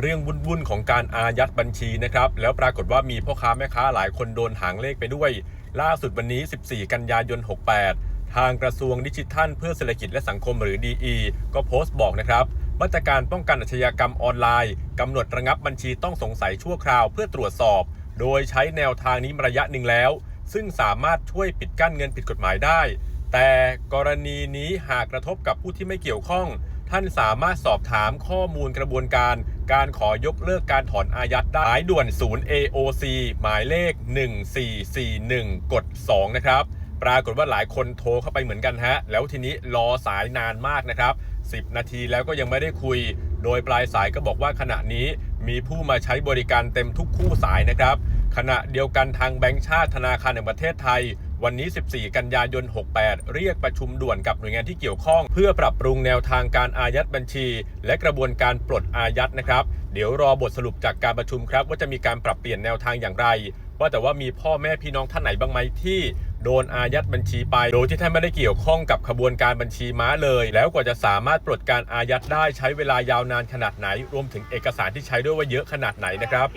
เรื่องวุ่นๆของการอายัดบัญชีนะครับ แล้วปรากฏว่ามีพ่อค้าแม่ค้าหลายคนโดนหางเลขไปด้วย ล่าสุดวันนี้ 14 กันยายน 68 ทางกระทรวงดิจิทัล เพื่อเศรษฐกิจและสังคมหรือ DE ก็โพสต์บอกนะครับมาตรการป้องกันอาชญากรรมออนไลน์กำหนดระงับบัญชีต้องสงสัยชั่วคราวเพื่อตรวจสอบ โดยใช้แนวทางนี้มาระยะหนึ่งแล้ว ซึ่งสามารถช่วยปิดกั้นเงินผิดกฎหมายได้ แต่กรณีนี้หากกระทบกับผู้ที่ไม่เกี่ยวข้อง ท่านสามารถสอบถามข้อมูลกระบวนการ การขอยกเลิกการถอนอายัดได้หมายด่วนศูนย์ AOC หมายเลข 1441 กด 2 นะครับ ปรากฏว่าหลายคนโทรเข้าไปเหมือนกันฮะ แล้วทีนี้รอสายนานมากนะครับ 10 นาทีแล้วก็ยังไม่ได้คุย โดยปลายสายก็บอกว่าขณะนี้มีผู้มาใช้บริการเต็มทุกคู่สายนะครับ ขณะเดียวกันทางแบงก์ชาติธนาคารแห่งประเทศไทย วันนี้ 14 กันยายน 68 เรียกประชุมด่วนกับหน่วยงานที่เกี่ยวข้อง เพื่อปรับปรุงแนวทางการอายัดบัญชี และกระบวนการปลดอายัดนะครับ เดี๋ยวรอบทสรุปจากการประชุมครับ ว่าจะมีการปรับเปลี่ยนแนวทางอย่างไร ว่าแต่ว่ามีพ่อแม่พี่น้องท่านไหนบ้างไหมที่โดนอายัดบัญชีไปโดยที่ท่านไม่ได้เกี่ยวข้องกับขบวนการบัญชีม้าเลย แล้วกว่าจะสามารถปลดการอายัดได้ใช้เวลายาวนานขนาดไหน รวมถึงเอกสารที่ใช้ด้วยว่าเยอะขนาดไหนนะครับ